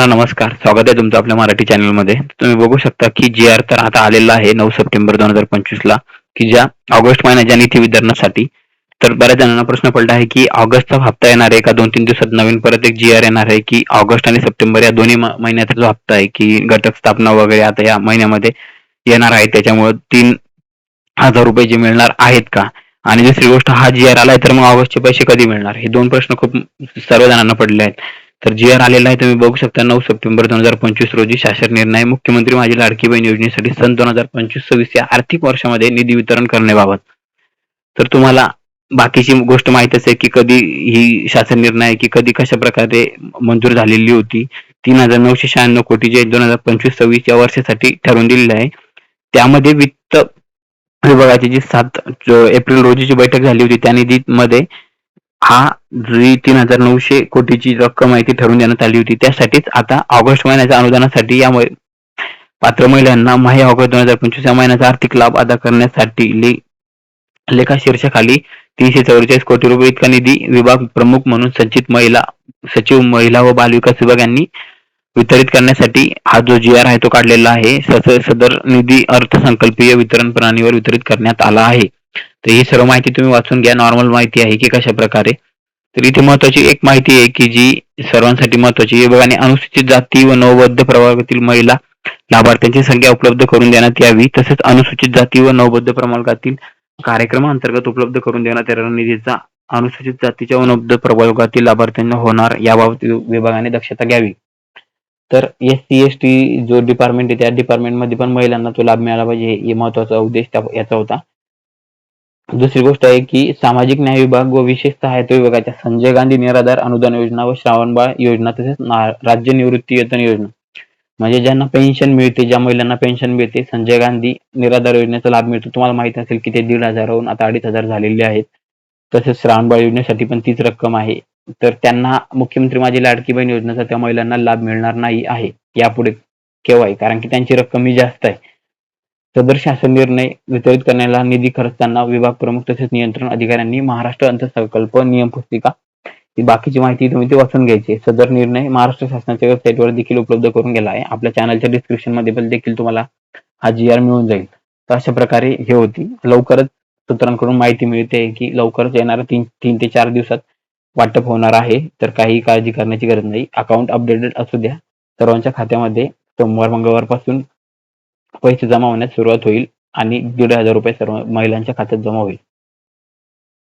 सर्वांना नमस्कार. स्वागत आहे तुमचं आपल्या मराठी चॅनलमध्ये. तुम्ही बघू शकता की जी आर तर आता आलेला आहे नऊ सप्टेंबर दोन हजार पंचवीस ला की ज्या ऑगस्ट महिन्याच्या निधी वितरणासाठी. तर बऱ्याच जणांना प्रश्न पडला आहे की ऑगस्टचा हप्ता येणार आहे का? दोन तीन दिवसात नवीन परत एक जी आर येणार आहे की ऑगस्ट आणि सप्टेंबर या दोन्ही महिन्याचा जो हप्ता आहे की घटक स्थापना वगैरे आता या महिन्यामध्ये येणार आहे. त्याच्यामुळे तीन हजार रुपये जे मिळणार आहेत का? आणि दुसरी गोष्ट हा जी आर आलाय तर मग ऑगस्टचे पैसे कधी मिळणार? हे दोन प्रश्न खूप सर्व जणांना पडले आहेत. तर जी आर आलेला आहे तुम्ही बघू शकता नऊ सप्टेंबर दोन हजार पंचवीस रोजी शासन निर्णय मुख्यमंत्री माझी लाडकी बहीण योजनेसाठी सन दोन हजार पंचवीस सव्वीस या आर्थिक वर्षामध्ये निधी वितरण करण्याबाबत. तर तुम्हाला बाकीची गोष्ट माहीत आहे की कधी ही शासन निर्णय की कधी कशा प्रकारे मंजूर झालेली होती. तीन हजार नऊशे शहाण्णव कोटी जे दोन हजार पंचवीस सव्वीस या वर्षासाठी ठरवून दिलेले आहे. त्यामध्ये वित्त विभागाची जी सात एप्रिल रोजीची बैठक झाली होती त्या निधीमध्ये हा जी तीन हजार नऊशे कोटीची रक्कम आहे ती ठरवून देण्यात आली होती. त्यासाठीच आता ऑगस्ट महिन्याच्या अनुदानासाठी या पात्र महिलांना माहे ऑगस्ट दोन हजार पंचवीस या महिन्याचा आर्थिक लाभ अदा करण्यासाठी ले लेखा शीर्षाखाली तीनशे चौवेचाळीस कोटी रुपये इतका निधी विभाग प्रमुख म्हणून संचित महिला सचिव महिला व बालविकास विभाग यांनी वितरित करण्यासाठी हा जो जी आर आहे तो काढलेला आहे. सदर निधी अर्थसंकल्पीय वितरण प्रणालीवर वितरित करण्यात आला आहे. तर ही सर्व माहिती तुम्ही वाचून घ्या. नॉर्मल माहिती आहे की कशा प्रकारे? तर इथे महत्वाची एक माहिती आहे की जी सर्वांसाठी महत्वाची विभागाने अनुसूचित जाती व नवबद्ध प्रवर्गातील महिला लाभार्थ्यांची संख्या उपलब्ध करून देण्यात यावी. तसेच अनुसूचित जाती व नवबद्ध प्रवर्गातील कार्यक्रमाअंतर्गत उपलब्ध करून देण्यात येणारा. निधीचा अनुसूचित जातीच्या व नवबद्ध प्रवर्गातील लाभार्थ्यांना होणार याबाबत विभागाने दक्षता घ्यावी. तर एस सी एस टी जो डिपार्टमेंट आहे त्या डिपार्टमेंटमध्ये पण महिलांना तो लाभ मिळाला पाहिजे. हे महत्त्वाचा उद्देश त्या- याचा होता. दुसरी गोष्ट आहे की सामाजिक न्याय विभाग व विशेष सहायता विभागाच्या संजय गांधी निराधार अनुदान योजना व श्रावणबाळ योजना तसेच राज्य निवृत्ती वेतन योजना. म्हणजे ज्यांना पेन्शन मिळते ज्या महिलांना पेन्शन मिळते संजय गांधी निराधार योजनेचा लाभ मिळतो. तुम्हाला माहीत असेल की ते दीड हजाराहून आता अडीच हजार झालेले आहेत. तसेच श्रावणबाळ योजनेसाठी पण तीच रक्कम आहे. तर त्यांना मुख्यमंत्री माझी लाडकी बहीण योजनेचा त्या महिलांना लाभ मिळणार नाही आहे. यापुढे आहे कारण की त्यांची रक्कम ही जास्त आहे. सदर शासन निर्णय वितरित करण्याला निधी खर्चताना विभाग प्रमुख तसेच नियंत्रण अधिकाऱ्यांनी महाराष्ट्र अर्थसंकल्प नियम पुस्तिका ही बाकीची माहिती तुम्ही ते वाचून घ्यायची. सदर निर्णय महाराष्ट्र शासनाच्या वेबसाईटवर देखील उपलब्ध करून गेला आहे. आपल्या चॅनलच्या डिस्क्रिप्शनमध्ये पण देखील तुम्हाला हा जी आर मिळून जाईल. तर अशा प्रकारे हे होती. लवकरच सूत्रांकडून माहिती मिळते की लवकरच येणाऱ्या तीन तीन ते चार दिवसात वाटप होणार आहे. तर काही काळजी करण्याची गरज नाही. अकाउंट अपडेटेड असू द्या. सर्वांच्या खात्यामध्ये सोमवार मंगळवारपासून पैसे जमा होण्यास सुरुवात होईल आणि दीड हजार रुपये सर्व महिलांच्या खात्यात जमा होईल.